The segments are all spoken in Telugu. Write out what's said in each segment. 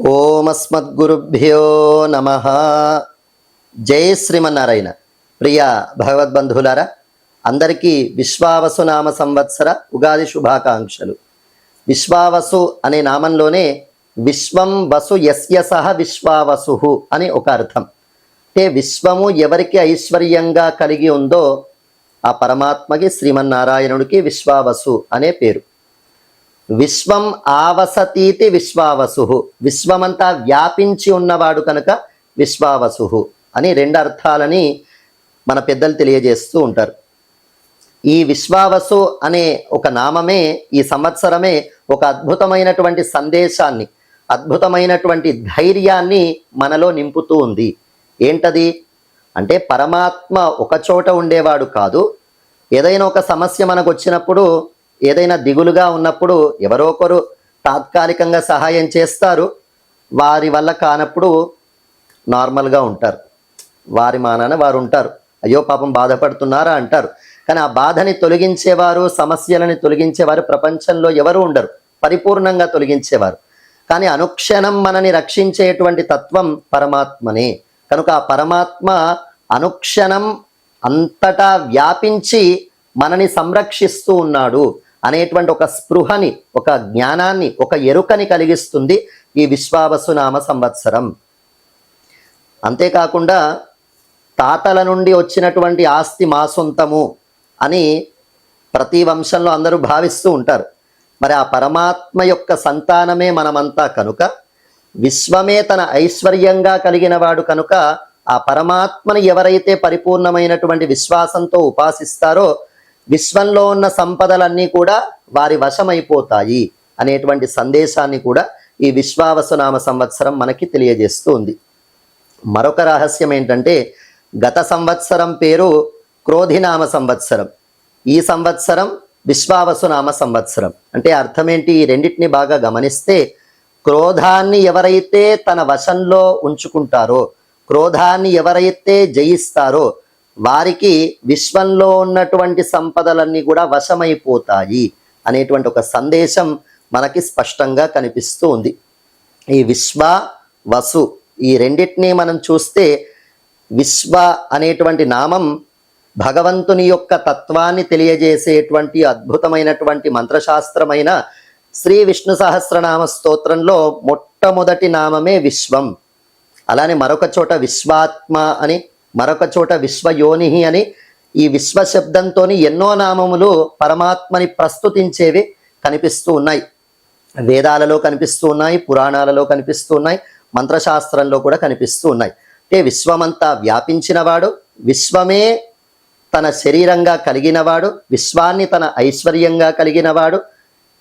ఓమస్మద్గురుభ్యో నమ. జై శ్రీమన్నారాయణ. ప్రియ భగవద్బంధువులారా అందరికీ విశ్వావసు నామ సంవత్సర ఉగాది శుభాకాంక్షలు. విశ్వావసు అనే నామంలోనే విశ్వం వసు యస్య సహ విశ్వావసు అని ఒక అర్థం. అంటే విశ్వము ఎవరికి ఐశ్వర్యంగా కలిగి ఉందో ఆ పరమాత్మకి శ్రీమన్నారాయణుడికి విశ్వావసు అనే పేరు. విశ్వం ఆవసతీతి విశ్వావసు. విశ్వమంతా వ్యాపించి ఉన్నవాడు కనుక విశ్వావసు అని రెండు అర్థాలని మన పెద్దలు తెలియజేస్తూ ఉంటారు. ఈ విశ్వావసు అనే ఒక నామమే ఈ సంవత్సరమే ఒక అద్భుతమైనటువంటి సందేశాన్ని అద్భుతమైనటువంటి ధైర్యాన్ని మనలో నింపుతూ ఉంది. ఏంటది? అంటే పరమాత్మ ఒక చోట ఉండేవాడు కాదు. ఏదైనా ఒక సమస్య మనకు వచ్చినప్పుడు ఏదైనా దిగులుగా ఉన్నప్పుడు ఎవరో ఒకరు తాత్కాలికంగా సహాయం చేస్తారు. వారి వల్ల కానప్పుడు నార్మల్గా ఉంటారు. వారి మానాన వారు ఉంటారు. అయ్యో పాపం బాధపడుతున్నారా అంటారు. కానీ ఆ బాధని తొలగించేవారు సమస్యలని తొలగించేవారు ప్రపంచంలో ఎవరు ఉండరు. పరిపూర్ణంగా తొలగించేవారు. కానీ అనుక్షణం మనని రక్షించేటువంటి తత్వం పరమాత్మనే. కనుక ఆ పరమాత్మ అనుక్షణం అంతటా వ్యాపించి మనని సంరక్షిస్తూ ఉన్నాడు. అనేటువంటి ఒక స్పృహని ఒక జ్ఞానాన్ని ఒక ఎరుకని కలిగిస్తుంది ఈ విశ్వావసునామ సంవత్సరం. అంతేకాకుండా తాతల నుండి వచ్చినటువంటి ఆస్తి మా సొంతము అని ప్రతి వంశంలో అందరూ భావిస్తూ ఉంటారు. మరి ఆ పరమాత్మ యొక్క సంతానమే మనమంతా కనుక విశ్వమే తన ఐశ్వర్యంగా కలిగిన వాడు కనుక ఆ పరమాత్మను ఎవరైతే పరిపూర్ణమైనటువంటి విశ్వాసంతో ఉపాసిస్తారో విశ్వంలో ఉన్న సంపదలన్నీ కూడా వారి వశమైపోతాయి అనేటువంటి సందేశాన్ని కూడా ఈ విశ్వావసునామ సంవత్సరం మనకి తెలియజేస్తుంది. మరొక రహస్యం ఏంటంటే గత సంవత్సరం పేరు క్రోధినామ సంవత్సరం. ఈ సంవత్సరం విశ్వావసునామ సంవత్సరం. అంటే అర్థం ఏంటి ఈ రెండింటిని బాగా గమనిస్తే క్రోధాన్ని ఎవరైతే తన వశంలో ఉంచుకుంటారో క్రోధాన్ని ఎవరైతే జయిస్తారో వారికి విశ్వంలో ఉన్నటువంటి సంపదలన్నీ కూడా వశమైపోతాయి అనేటువంటి ఒక సందేశం మనకి స్పష్టంగా కనిపిస్తూ ఉంది. ఈ విశ్వ వసు ఈ రెండింటినీ మనం చూస్తే విశ్వ అనేటువంటి నామం భగవంతుని యొక్క తత్వాన్ని తెలియజేసేటువంటి అద్భుతమైనటువంటి మంత్రశాస్త్రమైన శ్రీ విష్ణు సహస్రనామ స్తోత్రంలో మొట్టమొదటి నామమే విశ్వం. అలానే మరొక చోట విశ్వాత్మ అని మరొక చోట విశ్వయోని అని ఈ విశ్వశబ్దంతో ఎన్నో నామములు పరమాత్మని ప్రస్తుతించేవి కనిపిస్తూ ఉన్నాయి. వేదాలలో కనిపిస్తూ ఉన్నాయి పురాణాలలో కనిపిస్తూ ఉన్నాయి మంత్రశాస్త్రంలో కూడా కనిపిస్తూ ఉన్నాయి. అంటే విశ్వమంతా వ్యాపించినవాడు విశ్వమే తన శరీరంగా కలిగినవాడు విశ్వాన్ని తన ఐశ్వర్యంగా కలిగినవాడు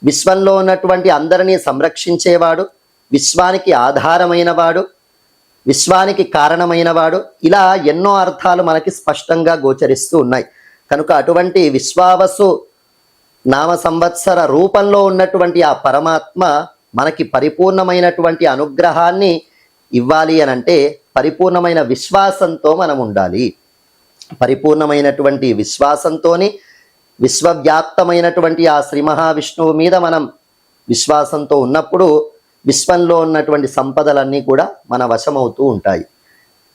విశ్వంలో ఉన్నటువంటి అందరినీ సంరక్షించేవాడు విశ్వానికి ఆధారమైనవాడు విశ్వానికి కారణమైనవాడు. ఇలా ఎన్నో అర్థాలు మనకి స్పష్టంగా గోచరిస్తూ ఉన్నాయి. కనుక అటువంటి విశ్వావసు నామ సంవత్సర రూపంలో ఉన్నటువంటి ఆ పరమాత్మ మనకి పరిపూర్ణమైనటువంటి అనుగ్రహాన్ని ఇవ్వాలి అని అంటే పరిపూర్ణమైన విశ్వాసంతో మనం ఉండాలి. పరిపూర్ణమైనటువంటి విశ్వాసంతోని విశ్వవ్యాప్తమైనటువంటి ఆ శ్రీ మహావిష్ణువు మీద మనం విశ్వాసంతో ఉన్నప్పుడు విశ్వంలో ఉన్నటువంటి సంపదలన్నీ కూడా మన వశమవుతూ ఉంటాయి.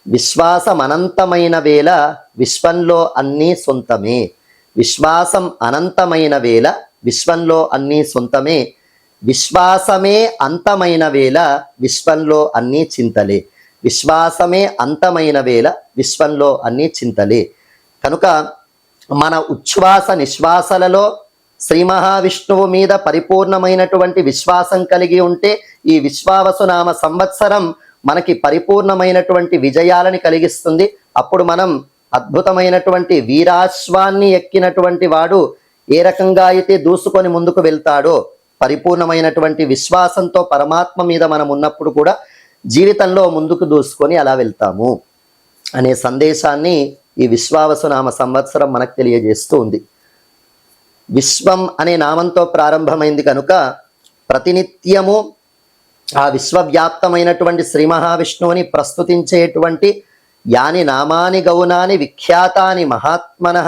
విశ్వాసం అనంతమైన వేళ విశ్వంలో అన్నీ సొంతమే. విశ్వాసం అనంతమైన వేళ విశ్వంలో అన్నీ సొంతమే. విశ్వాసమే అంతమైన వేళ విశ్వంలో అన్నీ చింతలే. విశ్వాసమే అంతమైన వేళ విశ్వంలో అన్నీ చింతలే. కనుక మన ఉచ్ఛ్వాస నిశ్వాసలలో శ్రీ మహావిష్ణువు మీద పరిపూర్ణమైనటువంటి విశ్వాసం కలిగి ఉంటే ఈ విశ్వావసునామ సంవత్సరం మనకి పరిపూర్ణమైనటువంటి విజయాలని కలిగిస్తుంది. అప్పుడు మనం అద్భుతమైనటువంటి వీరాశ్వాన్ని ఎక్కినటువంటి వాడు ఏ రకంగా అయితే దూసుకొని ముందుకు వెళ్తాడో పరిపూర్ణమైనటువంటి విశ్వాసంతో పరమాత్మ మీద మనం ఉన్నప్పుడు కూడా జీవితంలో ముందుకు దూసుకొని అలా వెళ్తాము అనే సందేశాన్ని ఈ విశ్వావసునామ సంవత్సరం మనకు తెలియజేస్తూ ఉంది. విశ్వం అనే నామంతో ప్రారంభమైంది కనుక ప్రతినిత్యము ఆ విశ్వవ్యాప్తమైనటువంటి శ్రీ మహావిష్ణువుని ప్రస్తుతించేటువంటి యాని నామాని గౌనాని విఖ్యాతాని మహాత్మన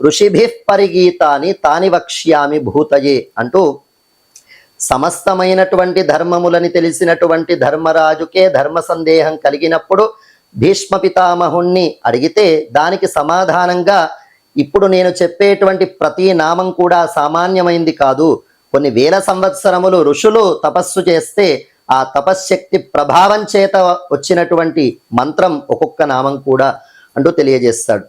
ఋషిభి పరిగీతాని తాని వక్ష్యామి భూతయే అంటూ సమస్తమైనటువంటి ధర్మములని తెలిసినటువంటి ధర్మరాజుకే ధర్మ సందేహం కలిగినప్పుడు భీష్మ పితామహుణ్ణి అడిగితే దానికి సమాధానంగా ఇప్పుడు నేను చెప్పేటువంటి ప్రతి నామం కూడా సామాన్యమైంది కాదు. కొన్ని వేల సంవత్సరములు ఋషులు తపస్సు చేస్తే ఆ తపశ్శక్తి ప్రభావం చేత వచ్చినటువంటి మంత్రం ఒక్కొక్క నామం కూడా అంటూ తెలియజేస్తాడు.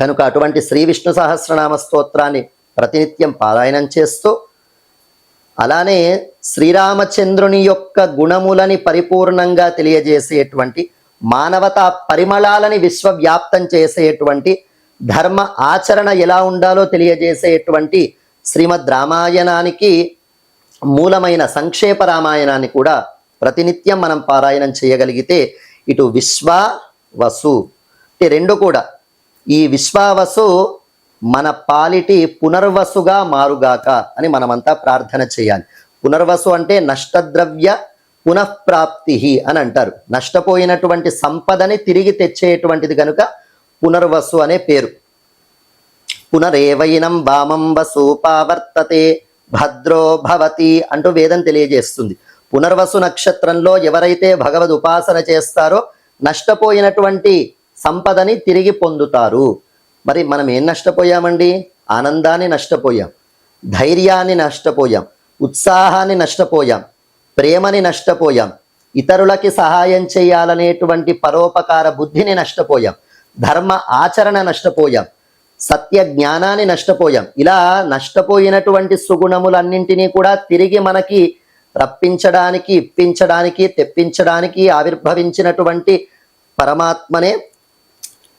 కనుక అటువంటి శ్రీ విష్ణు సహస్రనామ స్తోత్రాన్ని ప్రతినిత్యం పారాయణం చేస్తూ అలానే శ్రీరామచంద్రుని యొక్క గుణములని పరిపూర్ణంగా తెలియజేసేటువంటి మానవతా పరిమళాలని విశ్వవ్యాప్తం చేసేటువంటి ధర్మ ఆచరణ ఎలా ఉండాలో తెలియజేసేటువంటి శ్రీమద్ రామాయణానికి మూలమైన సంక్షేప రామాయణాన్ని కూడా ప్రతినిత్యం మనం పారాయణం చేయగలిగితే ఇటు విశ్వ వసు అంటే రెండు కూడా. ఈ విశ్వావసు మన పాలిటి పునర్వసుగా మారుగాక అని మనమంతా ప్రార్థన చేయాలి. పునర్వసు అంటే నష్టద్రవ్య పునఃప్రాప్తి అని అంటారు. నష్టపోయినటువంటి సంపదని తిరిగి తెచ్చేటువంటిది కనుక పునర్వసు అనే పేరు. పునరేవైనం వామం వసు పావర్తతే భద్రో భవతి అంటూ వేదం తెలియజేస్తుంది. పునర్వసు నక్షత్రంలో ఎవరైతే భగవద్ ఉపాసన చేస్తారో నష్టపోయినటువంటి సంపదని తిరిగి పొందుతారు. మరి మనం ఏం నష్టపోయామండి? ఆనందాన్ని నష్టపోయాం ధైర్యాన్ని నష్టపోయాం ఉత్సాహాన్ని నష్టపోయాం ప్రేమని నష్టపోయాం ఇతరులకి సహాయం చేయాలనేటువంటి పరోపకార బుద్ధిని నష్టపోయాం. ధర్మ ఆచరణ నష్టపోయాం సత్య జ్ఞానాన్ని నష్టపోయాం. ఇలా నష్టపోయినటువంటి సుగుణములన్నింటినీ కూడా తిరిగి మనకి రప్పించడానికి ఇప్పించడానికి తెప్పించడానికి ఆవిర్భవించినటువంటి పరమాత్మనే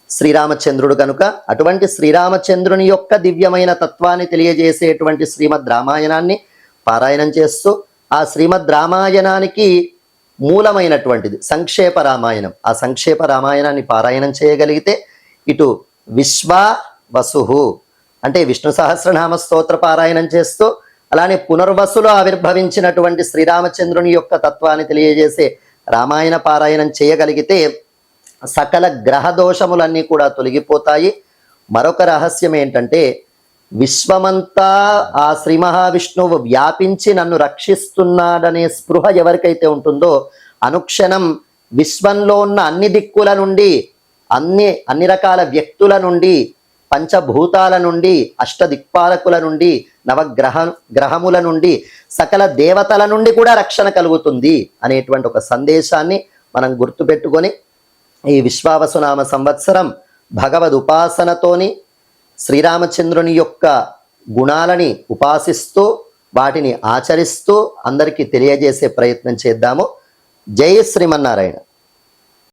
శ్రీరామచంద్రుడు కనుక అటువంటి శ్రీరామచంద్రుని యొక్క దివ్యమైన తత్వాన్ని తెలియజేసేటువంటి శ్రీమద్ రామాయణాన్ని పారాయణం చేస్తూ ఆ శ్రీమద్ రామాయణానికి మూలమైనటువంటిది. సంక్షేప రామాయణం. ఆ సంక్షేప రామాయణాన్ని పారాయణం చేయగలిగితే ఇటు విశ్వ వసుహు అంటే విష్ణు సహస్రనామ స్తోత్ర పారాయణం చేస్తూ అలానే పునర్వసులో ఆవిర్భవించినటువంటి శ్రీరామచంద్రుని యొక్క తత్వాన్ని తెలియజేసే రామాయణ పారాయణం చేయగలిగితే సకల గ్రహ దోషములన్నీ కూడా తొలగిపోతాయి. మరొక రహస్యం ఏంటంటే విశ్వమంతా ఆ శ్రీ మహావిష్ణువు వ్యాపించి నన్ను రక్షిస్తున్నాడనే స్పృహ ఎవరికైతే ఉంటుందో అనుక్షణం విశ్వంలో ఉన్న అన్ని దిక్కుల నుండి అన్ని అన్ని రకాల వ్యక్తుల నుండి పంచభూతాల నుండి అష్టదిక్పాలకుల నుండి నవగ్రహ గ్రహముల నుండి సకల దేవతల నుండి కూడా రక్షణ కలుగుతుంది అనేటువంటి ఒక సందేశాన్ని మనం గుర్తుపెట్టుకొని ఈ విశ్వావసునామ సంవత్సరం భగవద్ ఉపాసనతోని శ్రీరామచంద్రుని యొక్క గుణాలని ఉపాసిస్తూ వాటిని ఆచరిస్తూ అందరికీ తెలియజేసే ప్రయత్నం చేద్దాము. జై శ్రీమన్నారాయణ.